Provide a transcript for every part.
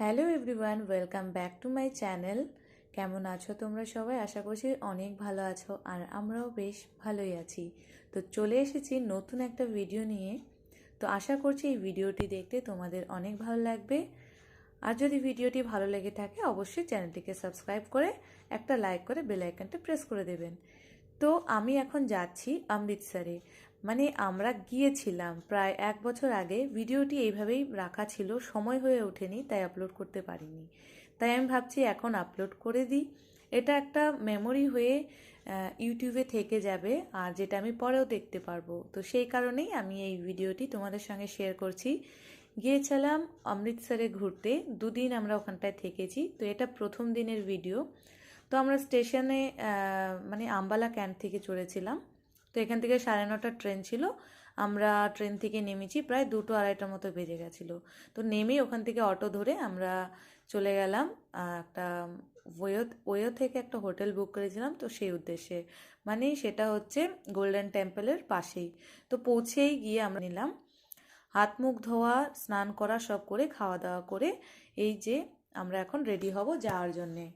Hello everyone, welcome back to my channel. কেমন আছো তোমরা সবাই? আশা করছি অনেক ভালো আছো আর আমরাও বেশ ভালোই আছি। তো চলে এসেছি নতুন একটা ভিডিও নিয়ে। তো আশা করছি এই ভিডিওটি দেখতে তোমাদের অনেক ভালো লাগবে। আর যদি ভিডিওটি ভালো লেগে থাকে, অবশ্যই চ্যানেলটিকে সাবস্ক্রাইব করে একটা লাইক করে বেল আইকনটা প্রেস করে দেবেন। তো আমি এখন যাচ্ছি অমৃতসরে। মানে আমরা গিয়েছিলাম। প্রায় এক বছর আগে ভিডিওটি এইভাবেই রাখা ছিল, সময় হয়ে ওঠেনি, তাই আপলোড করতে পারিনি। তাই আমি ভাবছি এখন আপলোড করে দিই। এটা একটা মেমোরি হয়ে ইউটিউবে থেকে যাবে, আর যেটা আমি পরেও দেখতে পারব। তো সেই কারণেই আমি এই ভিডিওটি তোমাদের সঙ্গে শেয়ার করছি। গিয়েছিলাম অমৃতসরে ঘুরতে, দুদিন আমরা ওখানটায় থেকেছি। তো এটা প্রথম দিনের ভিডিও তো আমরা স্টেশনে মানে আম্বালা ক্যান্ট থেকে চড়েছিলাম। তো এখান থেকে সাড়ে নটার ট্রেন ছিল। আমরা ট্রেন থেকে নেমেছি, প্রায় দুটো আড়াইটার মতো বেজে গেছিল। তো নেমেই ওখান থেকে অটো ধরে আমরা চলে গেলাম একটা ওয়ো ওয়ো থেকে একটা হোটেল বুক করেছিলাম। তো সেই উদ্দেশ্যে মানে সেটা হচ্ছে গোল্ডেন টেম্পলের পাশেই। তো পৌঁছেই গিয়ে আমরা নিলাম, হাত মুখ ধোয়া, স্নান করা সব করে, খাওয়া দাওয়া করে, এই যে আমরা এখন রেডি হব যাওয়ার জন্যে।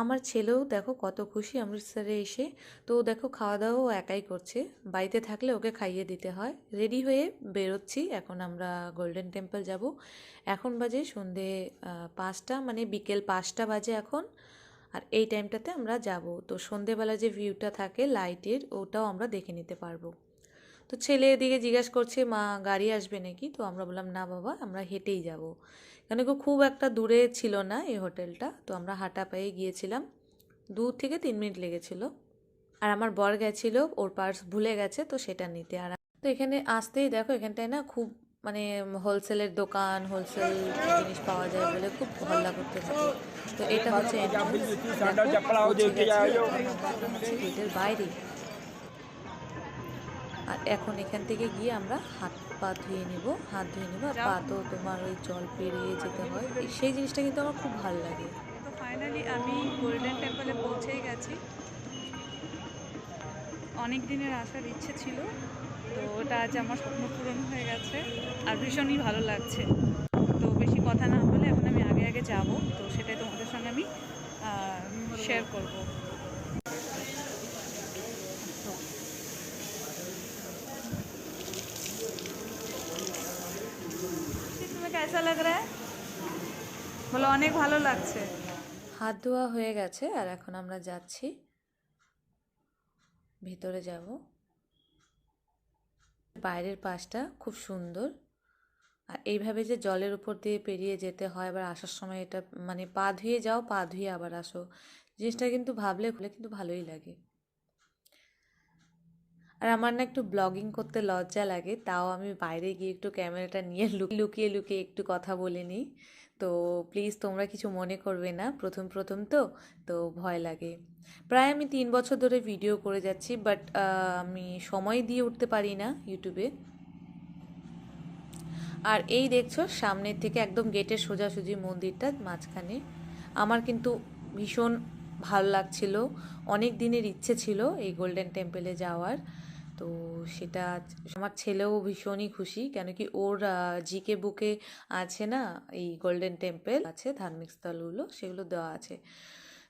আমার ছেলেও দেখো কত খুশি, অমৃতসরে এসে। তো দেখো খাওয়া দাওয়াও একাই করছে। বাড়িতে থাকলে ওকে খাইয়ে দিতে হয়। রেডি হয়ে বেরোচ্ছি। এখন আমরা গোল্ডেন টেম্পল যাব। এখন বাজে সন্ধে পাঁচটা মানে বিকেল পাঁচটা বাজে এখন। আর এই টাইমটাতে আমরা যাব। তো সন্ধেবেলা যে ভিউটা থাকে লাইটের ওটাও আমরা দেখে নিতে পারব। তো ছেলে এদিকে জিজ্ঞাসা করছে, মা, গাড়ি আসবে নাকি? তো আমরা বললাম, না বাবা, আমরা হেঁটেই যাব। কেন কি খুব একটা দূরে ছিল না এই হোটেলটা। তো আমরা হাঁটা পায়ে গিয়েছিলাম। দু থেকে তিন মিনিট লেগেছিল। আর আমার বর গেছিল ওর পার্স ভুলে গেছে তো সেটা নিতে। আর তো এখানে আসতেই দেখো এখানটায় না খুব মানে হোলসেলের দোকান হোলসেল জিনিস পাওয়া যায় বলে খুব হল্লা করতে থাকে। তো এটা হচ্ছে এখন গেটের বাইরে। এখন এখান থেকে গিয়ে আমরা হাত পা ধুয়ে নেব, হাত ধুয়ে নেব আর পা তো তোমার ওই জল পেরিয়ে যেতে হয়। সেই জিনিসটা কিন্তু আমার খুব ভালো লাগে। তো ফাইনালি আমি গোল্ডেন টেম্পলে পৌঁছেই গেছি। অনেক দিনের আসার ইচ্ছে ছিল, তো ওটা আজ আমার স্বপ্ন পূরণ হয়ে গেছে আর ভীষণই ভালো লাগছে। তো বেশি কথা না বলে এখন আমি আগে আগে যাব, তো সেটাই তোমাদের সঙ্গে আমি শেয়ার করব। কেসা লাগ রা হ্যায়? বলো অনেক ভালো লাগছে হাত ধোয়া হয়ে গেছে, আর এখন আমরা যাচ্ছি। ভিতরে যাব। বাইরের পাশটা খুব সুন্দর। আর এইভাবে যে জলের উপর দিয়ে পেরিয়ে যেতে হয়, আবার আসার সময় এটা মানে পা ধুয়ে যাও, পা ধুয়ে আবার আসো। জিনিসটা কিন্তু ভাবলে, খুলে কিন্তু ভালোই লাগে। আর আমার না একটু ব্লগিং করতে লজ্জা লাগে, তাও আমি বাইরে গিয়ে একটু ক্যামেরাটা নিয়ে লুক- লুকিয়ে লুকিয়ে একটু কথা বলে নিই। তো প্লিজ তোমরা কিছু মনে করবে না, প্রথম প্রথম তো তো ভয় লাগে। প্রায় আমি তিন বছর ধরে ভিডিও করে যাচ্ছি, বাট আমি সময় দিয়ে উঠতে পারি না ইউটিউবে আর এই দেখছ, সামনের থেকে একদম গেটের সোজাসুজি মন্দিরটা মাঝখানে। আমার কিন্তু ভীষণ ভালো লাগছিল, অনেক দিনের ইচ্ছে ছিল এই গোল্ডেন টেম্পলে যাওয়ার। তো সেটা আমার ছেলেও ভীষণই খুশি। কেন কি ওর জিকে বুকে আছে না, এই গোল্ডেন টেম্পেল আছে, ধার্মিক স্থলগুলো, সেগুলো দেওয়া আছে।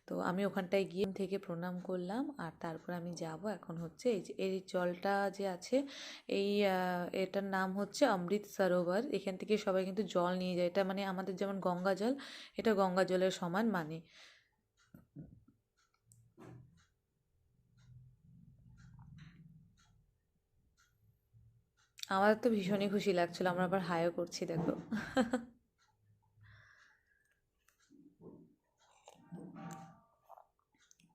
তো আমি ওখানটায় গিয়ে থেকে প্রণাম করলাম, আর তারপর আমি যাব এখন হচ্ছে এই যে, এই জলটা যে আছে, এই এটার নাম হচ্ছে অমৃত সরোবর। এখান থেকে সবাই কিন্তু জল নিয়ে যায়। এটা মানে আমাদের যেমন গঙ্গা জল, এটা গঙ্গা জলের সমান মানে। আমার তো ভীষণই খুশি লাগছিল, আমরা আবার হাইও করছি, দেখো।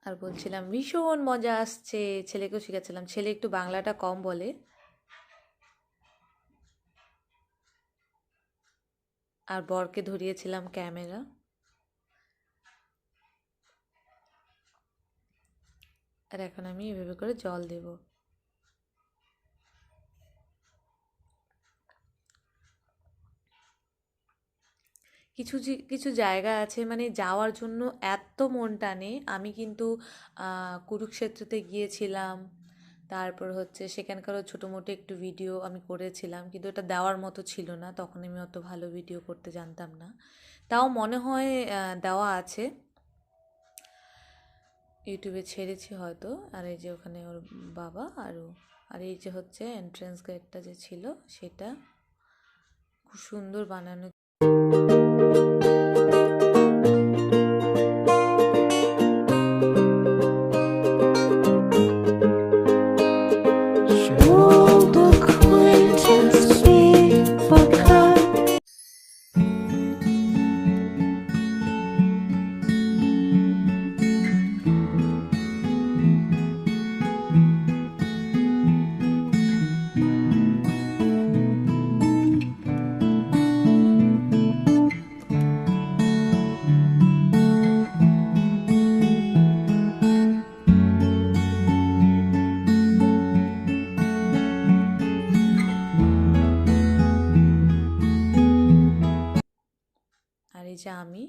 আর বলছিলাম, ভীষণ মজা আসছে, ছেলেকেও শেখাচ্ছিলাম। ছেলে একটু বাংলাটা কম বলে। আর বরকে ধরিয়েছিলাম ক্যামেরা। আর এখন আমি এভাবে করে জল দেব। কিছু জি- কিছু জায়গা আছে মানে যাওয়ার জন্য এত মন টানে আমি কিন্তু কুরুক্ষেত্রতে গিয়েছিলাম। তারপর হচ্ছে সেখানকারও ছোটো মোটো একটু ভিডিও আমি করেছিলাম, কিন্তু এটা দেওয়ার মতো ছিল না। তখন আমি অত ভালো ভিডিও করতে জানতাম না। তাও মনে হয় দেওয়া আছে। ইউটিউবে ছেড়েছি হয়তো। আর এই যে ওখানে ওর বাবা আরও, আর এই যে হচ্ছে এন্ট্রেন্স গেটটা যে ছিল, সেটা খুব সুন্দর বানানো যে আমি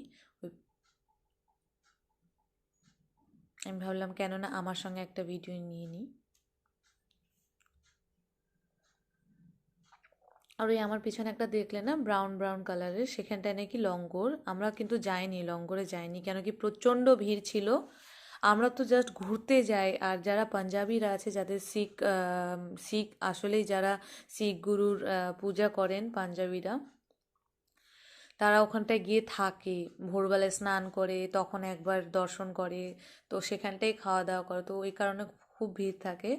আমি ভাবলাম কেননা আমার সঙ্গে একটা ভিডিও নিয়ে নিই। আর ওই আমার পিছনে একটা দেখলে না ব্রাউন ব্রাউন কালারের সেখানটায় নাকি লঙ্গর। আমরা কিন্তু যাইনি, লঙ্গরে যাইনি কেন কি প্রচণ্ড ভিড় ছিল। আমরা তো জাস্ট ঘুরতে যাই, আর যারা পাঞ্জাবিরা আছে, যাদের শিখ শিখ, আসলেই যারা শিখ গুরুর পূজা করেন পাঞ্জাবিরা তারা ওখানটায় গিয়ে থাকে ভোরবেলায় স্নান করে, তখন একবার দর্শন করে, তো সেখানটাই খাওয়া দাওয়া করে, তো ওই কারণে খুব ভিড় থাকে।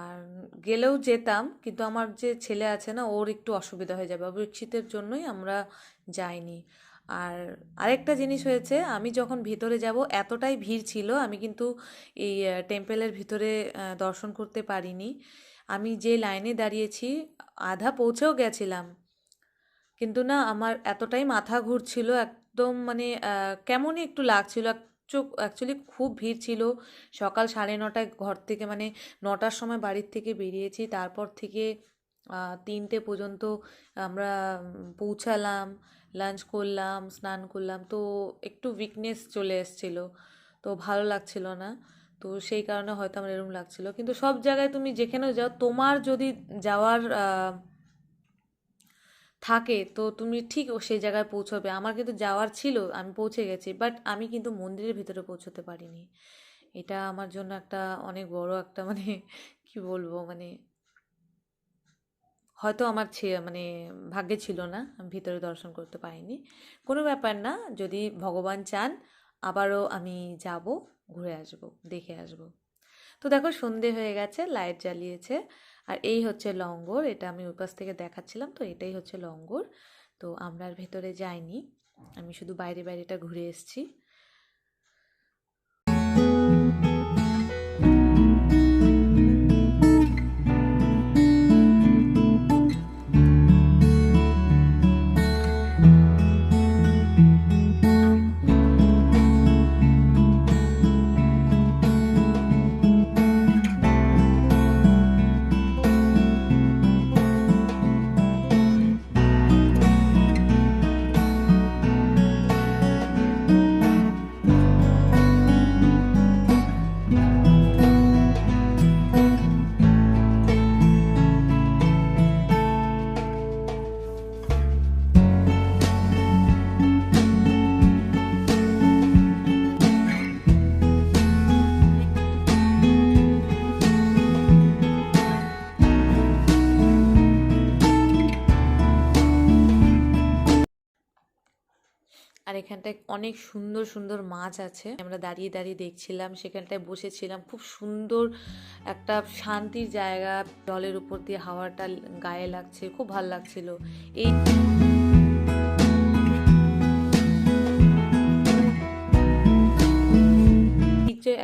আর গেলেও যেতাম, কিন্তু আমার যে ছেলে আছে না, ওর একটু অসুবিধা হয়ে যাবে অবৃক্ষিতের জন্যই আমরা যাইনি। আর আরেকটা জিনিস হয়েছে, আমি যখন ভিতরে যাব, এতটাই ভিড় ছিল, আমি কিন্তু এই টেম্পেলের ভিতরে দর্শন করতে পারিনি। আমি যে লাইনে দাঁড়িয়েছি, আধা পৌঁছেও গেছিলাম। কিন্তু না আমার এতটাই মাথা ঘুরছিল, একদম মানে কেমনই একটু লাগছিল। চোখ অ্যাকচুয়ালি খুব ভিড় ছিল। সকাল সাড়ে নটায় ঘর থেকে মানে নটার সময় বাড়ির থেকে বেরিয়েছি। তারপর থেকে তিনটে পর্যন্ত আমরা পৌঁছালাম লাঞ্চ করলাম, স্নান করলাম। তো একটু উইকনেস চলে এসেছিল। তো ভালো লাগছিল না। তো সেই কারণে হয়তো আমার এরকম লাগছিল। কিন্তু সব জায়গায় তুমি যেখানেও যাও, তোমার যদি যাওয়ার থাকে, তো তুমি ঠিক সেই জায়গায় পৌঁছবে। আমার কিন্তু যাওয়ার ছিল, আমি পৌঁছে গেছি বাট আমি কিন্তু মন্দিরের ভিতরে পৌঁছতে পারিনি। এটা আমার জন্য একটা অনেক বড় একটা মানে কি বলব মানে হয়তো আমার মানে ভাগ্যে ছিল না, আমি ভিতরে দর্শন করতে পারিনি। কোনো ব্যাপার না, যদি ভগবান চান, আবারও আমি যাব, ঘুরে আসব, দেখে আসব। তো দেখো সন্ধে হয়ে গেছে, লাইট জ্বালিয়েছে আর এই হচ্ছে লঙ্গর, এটা আমি ওই পাশ থেকে দেখাচ্ছিলাম, তো এটাই হচ্ছে লঙ্গর। তো আমরা আর ভেতরে যাইনি, আমি শুধু বাইরে বাইরেটা ঘুরে এসেছি। এখানটায় অনেক সুন্দর সুন্দর মাছ আছে। আমরা দাঁড়িয়ে দাঁড়িয়ে দেখছিলাম, সেখানটায় বসেছিলাম। খুব সুন্দর একটা শান্তির জায়গা, জলের উপর দিয়ে হাওয়াটা গায়ে লাগছে, খুব ভালো লাগছিল। এই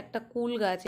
একটা কুল গাছ।